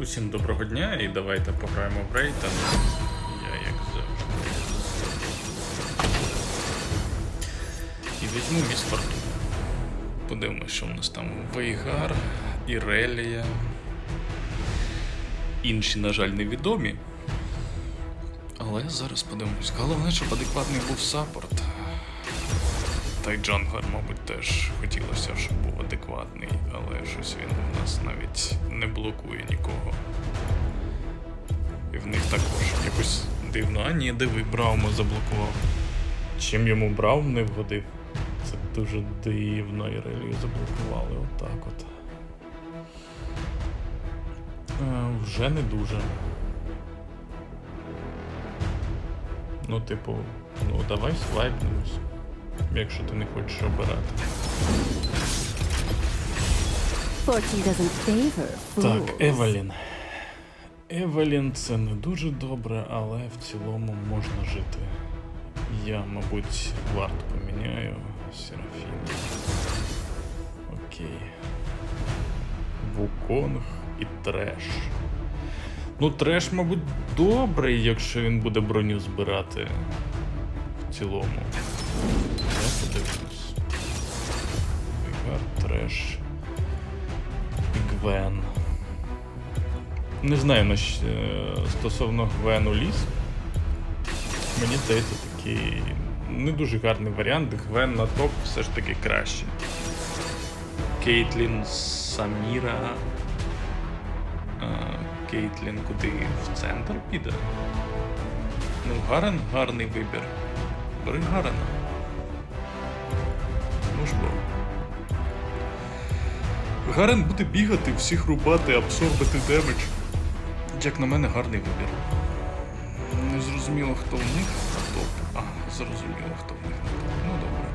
Усім доброго дня і давайте пограємо в Рейтан. Я як завжди. І візьму міс Фортуну. Подивимось, що в нас там Вейгар, Ірелія. Інші, на жаль, невідомі. Але зараз подивимось. Головне, щоб адекватний був саппорт. Та й Джанглер, мабуть, теж хотілося, щоб був але щось він у нас навіть не блокує нікого. І в них також якось дивно. А ні, диви, Браума заблокував. Чим йому Браум не вгодив? Це дуже дивно, і релію заблокували отак от. Е, вже не дуже. Ну, типу, ну давай свайпнемось, якщо ти не хочеш обирати. Так, Евелін. Евелін це не дуже добре, але в цілому можна жити. Я, мабуть, варт поміняю Серафіна. Окей. Вуконг і треш. Ну, треш, мабуть, добрий, якщо він буде броню збирати в цілому. Я подивлюсь. Вігар, треш. Гвен. Не знаю е, стосовно Гвену Ліс. Мені здається, такий не дуже гарний варіант. Гвен на топ все ж таки краще. Кейтлін Саміра. А, Кейтлін куди в центр піде. Ну, Гарен гарний вибір. Бери Гарена. Ну ж бо. Гарен буде бігати, всіх рубати, абсорбити демедж. Як на мене, гарний вибір. Не зрозуміло, хто в них на топ. А, зрозуміло, хто в них на топ. Ну добре.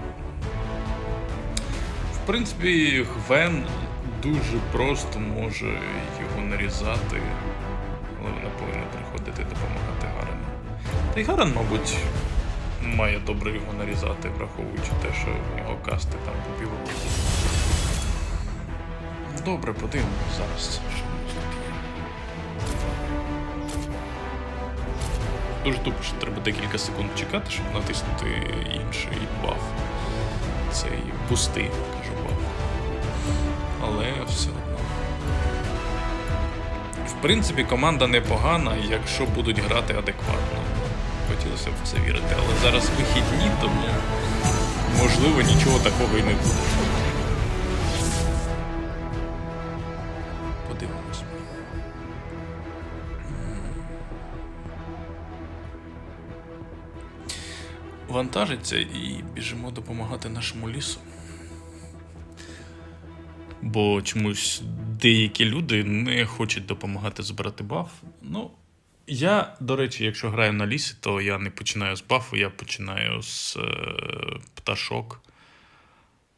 В принципі, Гвен дуже просто може його нарізати, але вона повинна приходити допомагати Гарену. Та й Гарен, мабуть, має добре його нарізати, враховуючи те, що в нього касти там по. Добре, подивимось зараз. Дуже тупо, що треба декілька секунд чекати, щоб натиснути інший баф. Цей пустий, кажу баф. Але все одно. В принципі, команда непогана, якщо будуть грати адекватно. Хотілося б в це вірити, але зараз вихідні, тому можливо нічого такого і не буде. Вантажиться і біжимо допомагати нашому лісу. Бо чомусь деякі люди не хочуть допомагати збирати баф. Ну, я, до речі, якщо граю на лісі, то я не починаю з бафу, я починаю з е, пташок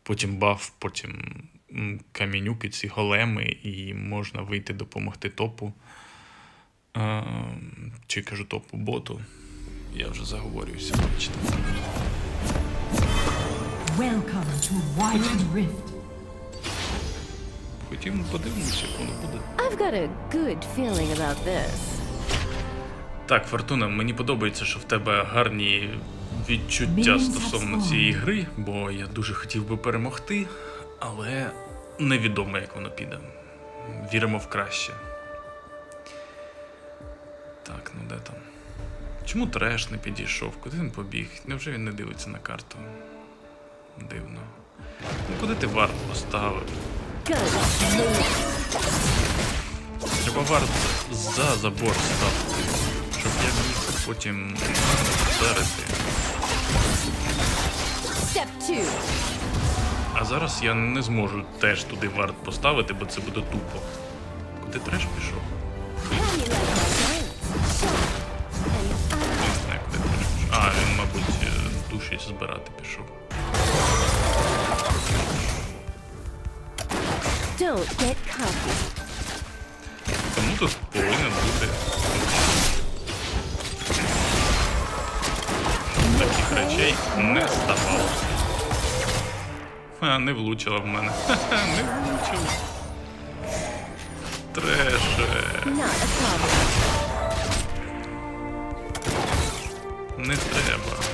потім баф, потім камінюки, ці големи, і можна вийти допомогти топу. Е, чи кажу топу боту. Я вже заговорююся, бачите. Welcome to Wyatt Rift. Хотів подивимося, як воно буде. I've got a good feeling about this. Так, Фортуна, мені подобається, що в тебе гарні відчуття стосовно цієї гри, бо я дуже хотів би перемогти, але невідомо, як воно піде. Віримо в краще. Так, ну де там? Чому треш не підійшов? Куди він побіг? Невже він не дивиться на карту? Дивно. Ну куди ти варт поставив? Треба варт за забор ставити, щоб я міг потім вдарити. А зараз я не зможу теж туди варт поставити, бо це буде тупо. Куди треш пішов? Душі збирати пішов. Don't get cocky. Тому тут повинен бути. Таких речей не ставало. А, не влучила в мене. не влучила. треше. Not a problem. Не треба.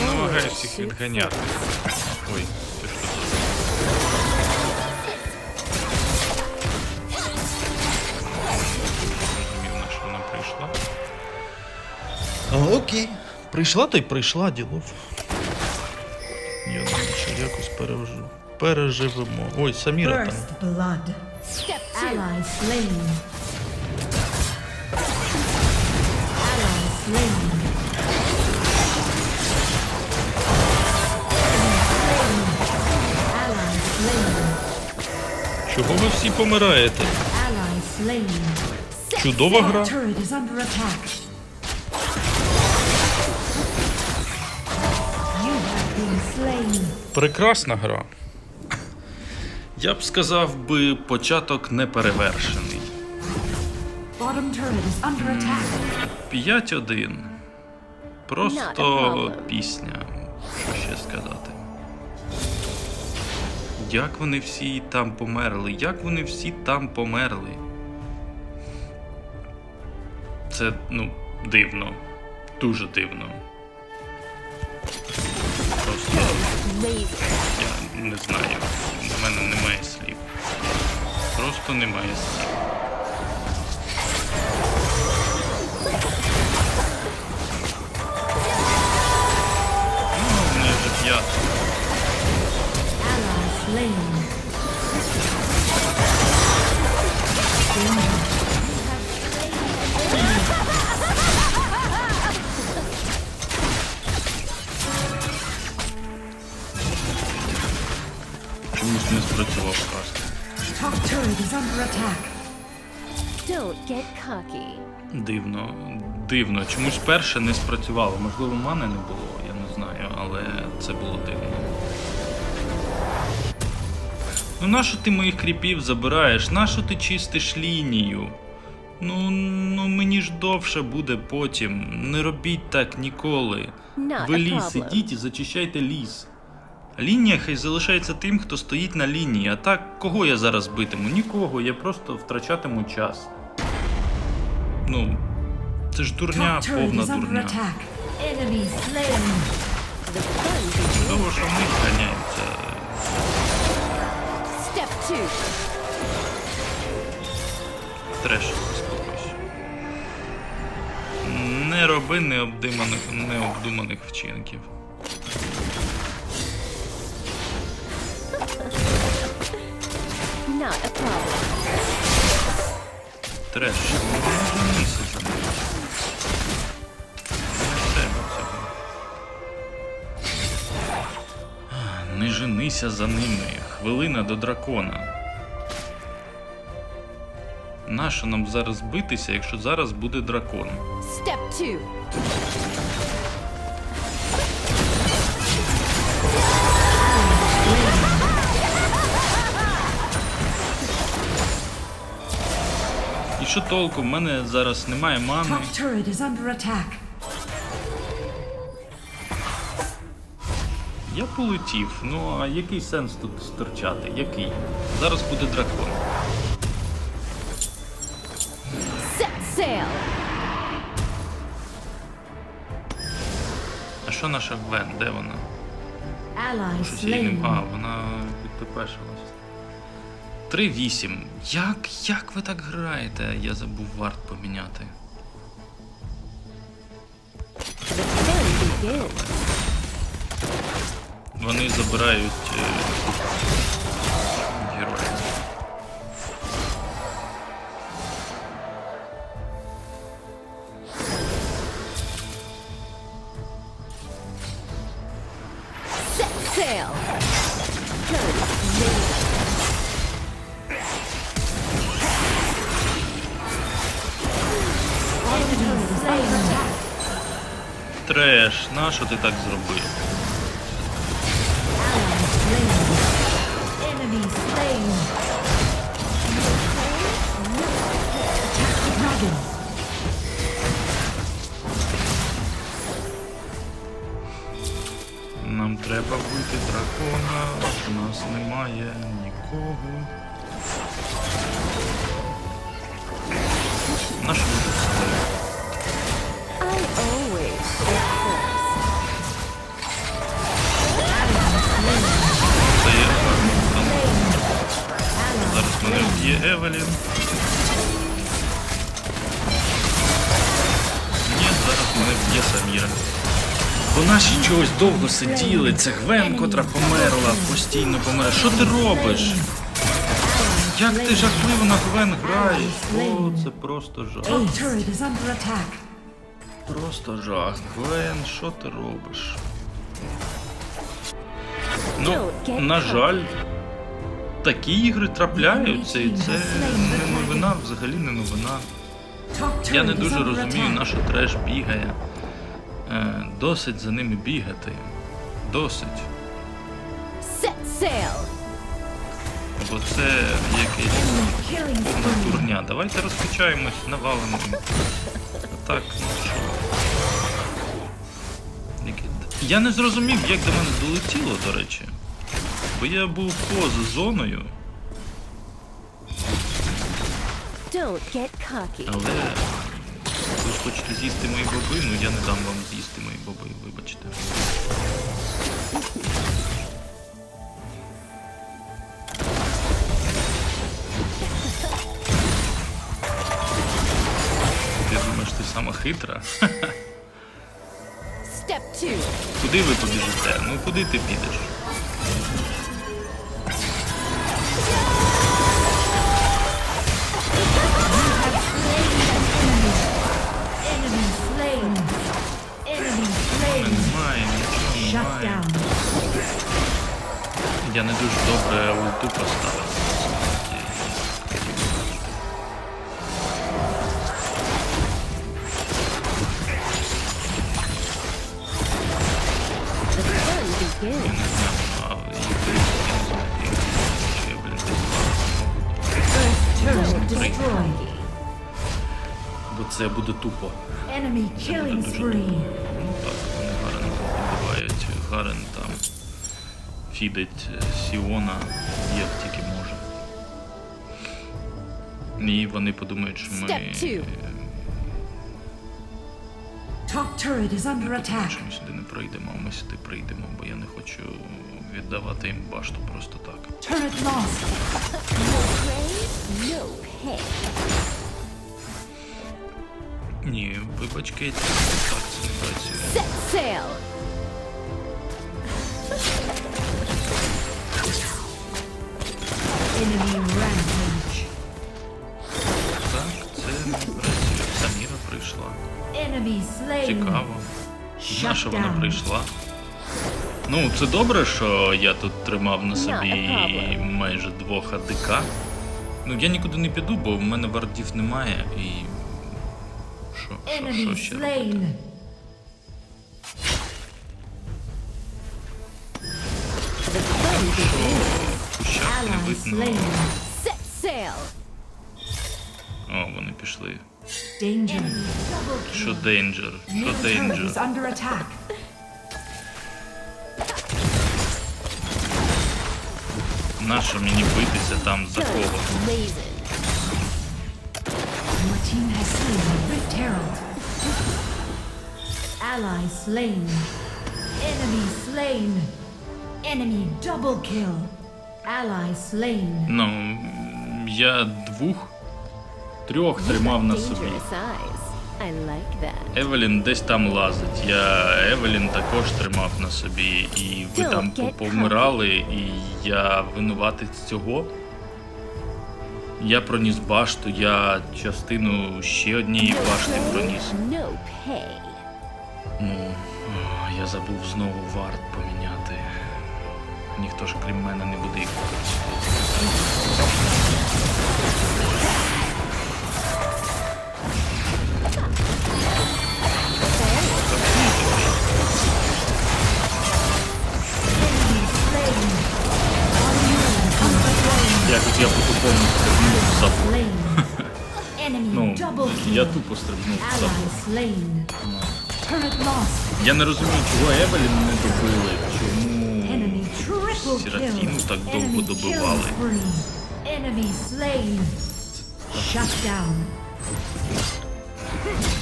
Я намагаюся всіх відганяти. Ой, ти що тут? Зрозумів, на що вона прийшла. А, окей. Прийшла та й прийшла, ділов. Я думаю, що якось пережив... переживемо. Ой, Саміра там. First blood. Step two. Ally slain. Ally slain. Чого ви всі помираєте? Чудова гра. Прекрасна гра. Я б сказав би, початок неперевершений. Under attack. 5-1. Просто пісня. Що ще сказати? Як вони всі там померли? Як вони всі там померли? Це, ну, дивно. Дуже дивно. Просто я не знаю. У мене немає слів. Просто немає слів. Ну, неї вже п'ята. Чомусь не спрацював каст. Top turret is under attack. Don't get cocky. Дивно, дивно. Чомусь перше не спрацювало. Можливо, мани не було, я не знаю, але це було дивно. Ну нащо ти моїх кріпів забираєш? Нащо ти чистиш лінію? Ну, ну мені ж довше буде потім. Не робіть так ніколи. Ви ліс, ідіть і зачищайте ліс. Лінія хай залишається тим, хто стоїть на лінії. А так, кого я зараз битиму? Нікого, я просто втрачатиму час. Ну, це ж дурня, повна дурня. Чудово, що ми ганяємося. Two. Треш, заспокойся. Не роби необдуманих, необдуманих вчинків. Not a problem. Треш, не женися за ними. Хвилина до дракона. Нащо нам зараз битися, якщо зараз буде дракон? Step two. І що толку? В мене зараз немає мани. Я полетів. Ну а який сенс тут сторчати? Який? Зараз буде дракон. Set sail. А що наша Гвен? Де вона? Щось її не... А, вона підпепешилась. 3-8. Як? Як ви так граєте? Я забув варт поміняти. The fun begins. Вони забирають е... героїв. Треш, нащо ти так зробив? Нам треба вбити дракона. нас немає нікого. Наш випуск. I always shoot first. Це є там. Зараз мене вб'є Евелін. Ні, зараз мене вб'є Саміра. Бо наші чогось довго сиділи. Це Гвен, котра померла, постійно померла. Що ти робиш? Як ти жахливо на Гвен граєш? О, це просто жах. Просто жах. Гвен, що ти робиш? Ну, на жаль, такі ігри трапляються, і це не новина, взагалі не новина. Я не дуже розумію, attack. на що треш бігає. Е, досить за ними бігати. Досить. Set sail. Бо це Killing дурня. Давайте розкачаємось, навалимо. А так, ну що. Я не зрозумів, як до мене долетіло, до речі. Бо я був поза зоною, Don't get cocky. але ви ж хочете з'їсти мої боби, ну я не дам вам з'їсти мої боби, вибачте. Ти думаєш, ти сама хитра? Куди ви побіжите? Ну куди ти підеш? Я не дуже добре ульту поставив. А, і блін. Бо це буде тупо. Enemy killing spree. Ну так, вони гарно підбивають. Гарен там фідить е, Сіона як тільки може. І вони подумають, що ми. Step two. Top turret is under attack. Що ми сюди не пройдемо, а ми сюди прийдемо, бо я не хочу віддавати їм башту просто так. Ні, вибач, Кейт, так це не працює. Так, це не працює. Саміра прийшла. Цікаво. На що вона прийшла? Ну, це добре, що я тут тримав на собі майже двох АДК. Ну, я нікуди не піду, бо в мене вардів немає і. Що, що, що ще робити? slain. The fun begins. Кущак не Ally видно. slain. Set sail. О, вони пішли. Danger. Що дейнджер? Що Middle turret is дейнджер? under attack. Нащо мені битися там за кого? Guns blazing. Your team has slain the Rift Herald. Ally slain. Enemy slain. Enemy double kill. Ну, я двох, трьох тримав на собі. Евелін десь там лазить. Я Евелін також тримав на собі, і ви там помирали, і я винуватець цього. Я проніс башту, я частину ще однієї башти проніс. Ну, я забув знову варт поміняти. Ніхто ж крім мене не буде їх використовувати. Якось я по-тупому стрибнув в. Ну, я тупо стрибнув в lost. Я не розумію, чого Евелін не добили, чому. Сірафіну так довго добивали.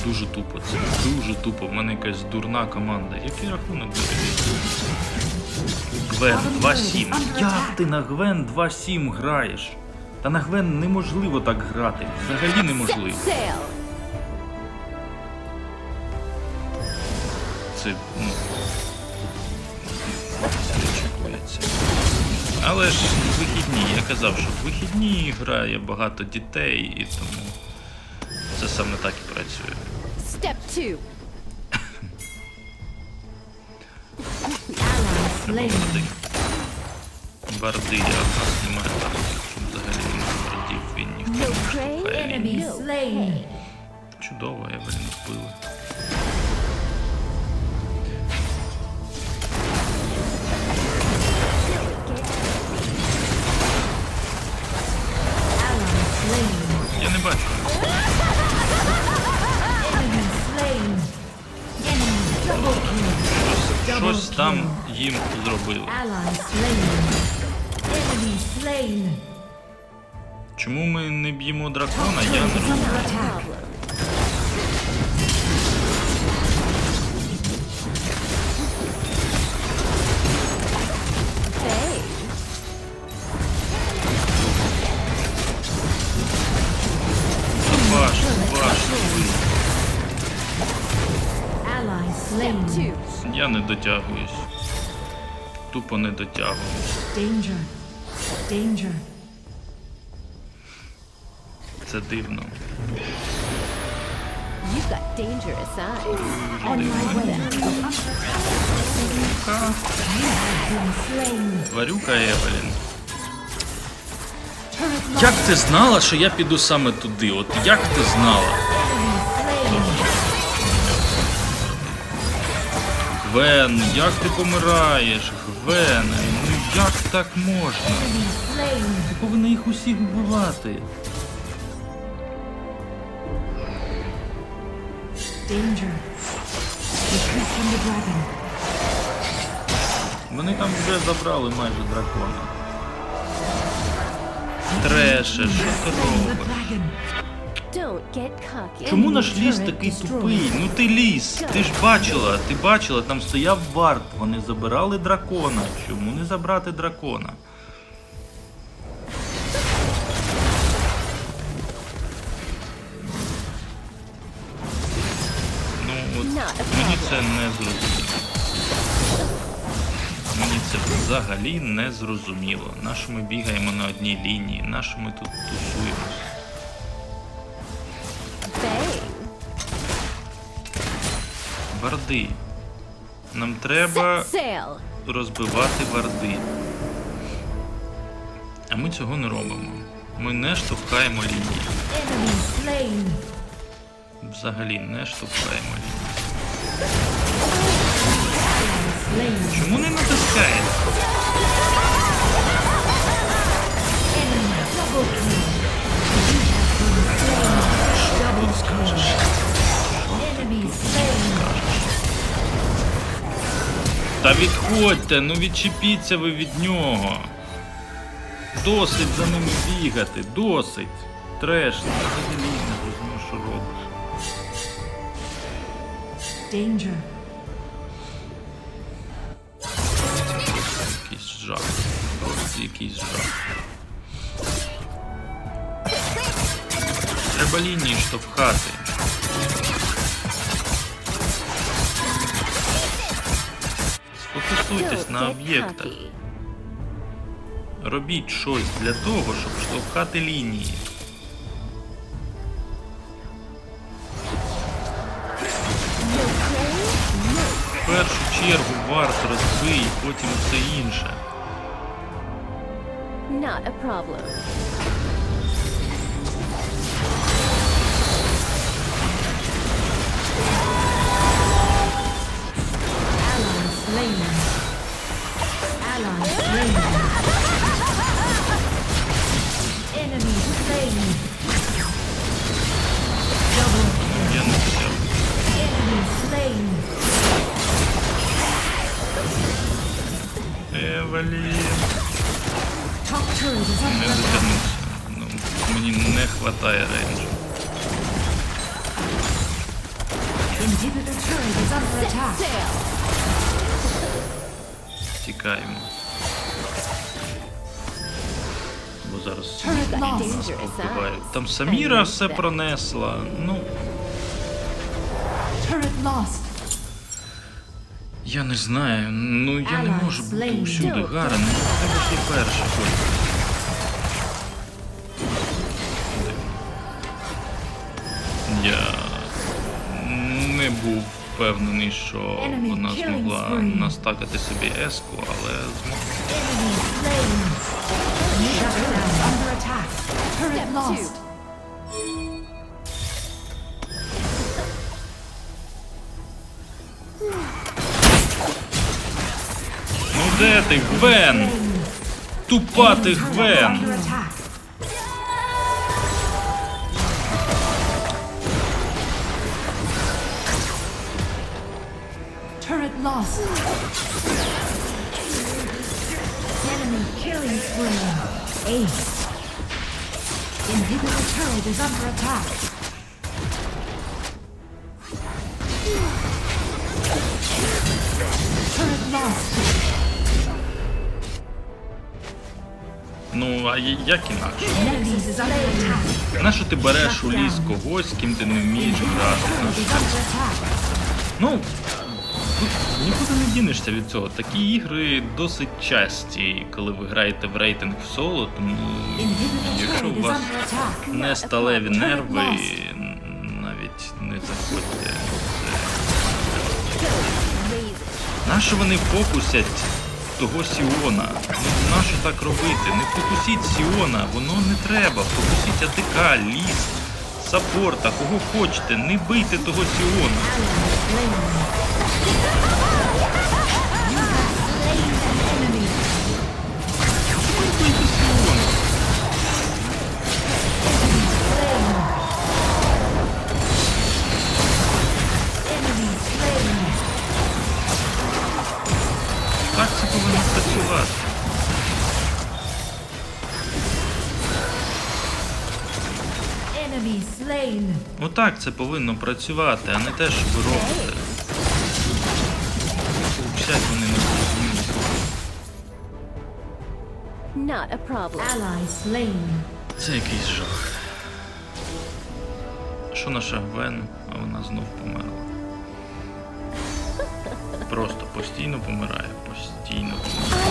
Дуже тупо, це дуже тупо. В мене якась дурна команда. Який рахунок буде? Гвен 2-7. Як ти на Гвен 2-7 граєш? Та на Гвен неможливо так грати. Взагалі неможливо. Це ну, Але ж вихідні, я казав, що в вихідні грає багато дітей, і тому це саме так і працює. Step two. Ally slain. Барди. Барди, в нас немає бардів. Взагалі немає бардів, він ніхто не slain. Чудово, я блін вбили. Там їм зробили. Чому ми не б'ємо дракона, я не розумію. Я не дотягуюсь. Тупо не дотягуюсь. Danger. Danger. Це дивно. You've got dangerous eyes. On my way. Been. Тварюка Евелін. Як ти знала, що я піду саме туди? От як ти знала? Гвен, як ти помираєш? Гвен, ну як так можна? Ти повинна їх усіх вбивати. Вони там вже забрали майже дракона. Треше, що ти робиш? Чому наш ліс такий тупий? Ну ти ліс, ти ж бачила, ти бачила, там стояв варт, вони забирали дракона. Чому не забрати дракона? Ну от мені це не зрозуміло. Мені це взагалі не зрозуміло. Нащо ми бігаємо на одній лінії? Нащо ми тут тусуємось? Варди. Нам треба розбивати варди. А ми цього не робимо. Ми не штовхаємо лінії. Взагалі не штовхаємо лінії. Чому не натискає? Enemy double kill. Та відходьте, ну відчепіться ви від нього. Досить за ними бігати, досить. Треш, ти взагалі не розумію, що робиш. Danger. Якийсь жах. Просто якийсь жах. Треба лінії штовхати. Сфокусуйтесь Don't на об'єктах. Робіть щось для того, щоб штовхати лінії. В першу чергу варт розбий, потім все інше. Not a problem. Turret lost. Там Саміра все пронесла. Ну, я не знаю. Ну я не можу бути гарен. Ну, треба ж ти перший хоч. Я не був впевнений, що вона змогла настакати собі еску, але змогла. Enemy slain. Shut down. Under attack. Turret Step two. lost. Ну де ти, Гвен? Тупа ти Enemy turret Гвен! under attack. Turret lost. Enemy killing spree. Ace. Inhibitor turret is under attack. Turret lost. Ну, а я- як інакше? Nemesis is under attack. Нащо ти береш у ліс когось, з ким ти не вмієш грати? Turret Нащо? is under attack. Ну, нікуди не дінешся від цього. Такі ігри досить часті, коли ви граєте в рейтинг в соло, тому якщо у вас не сталеві нерви, навіть не заходьте. Нащо вони фокусять того Сіона? Ну, нащо так робити? Не фокусіть Сіона, воно не треба. Фокусіть АТК, ліс, саппорта, кого хочете, не бийте того Сіона. Так це повинно працювати. Отак це повинно працювати, а не те, що ви робите. Not a problem. Ally slain. Це якийсь жах. Що наша Гвен, а вона знов померла. Просто постійно помирає, постійно помирає.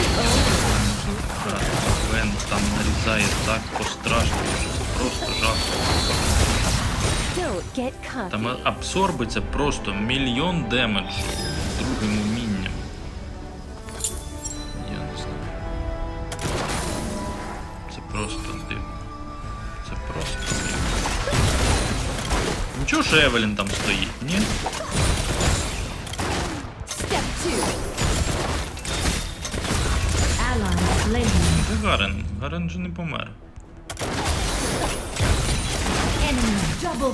Гвен там нарізає так пострашно, що це просто жах. Там абсорбиться просто мільйон демеджу Нічого, що Евелін там стоїть, ні? Step two. Ally slain. Де Гарен? Гарен же не помер. Enemy double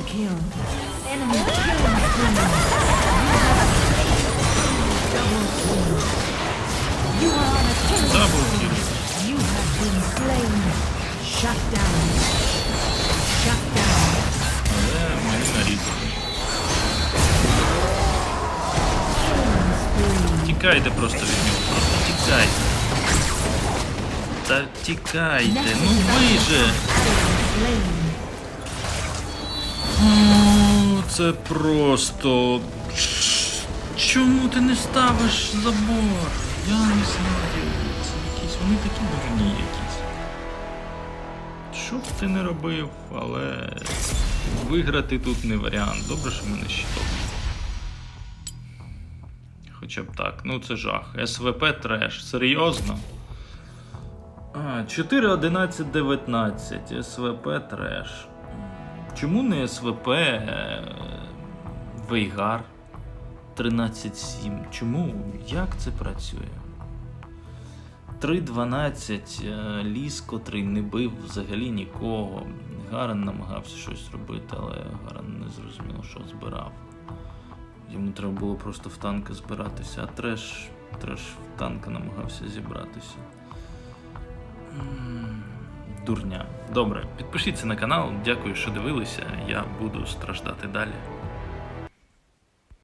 Тікайте просто від нього, просто тікайте. Та тікайте, ну ви Це просто. Чому ти не ставиш забор? Я не знаю. Це якісь. Вони такі дурні якісь. Що б ти не робив, але виграти тут не варіант. Добре, що мене щиток. Хоча б так. Ну це жах. СВП треш. Серйозно? А, 4, 11, 19. СВП треш. Чому не СВП е, Вейгар 13.7? Чому? Як це працює? 3.12 е, ліс, котрий не бив взагалі нікого. Гарен намагався щось робити, але Гарен не зрозуміло, що збирав. Йому треба було просто в танки збиратися, а треш, треш в танка намагався зібратися. Дурня. Добре, підпишіться на канал, дякую, що дивилися. Я буду страждати далі.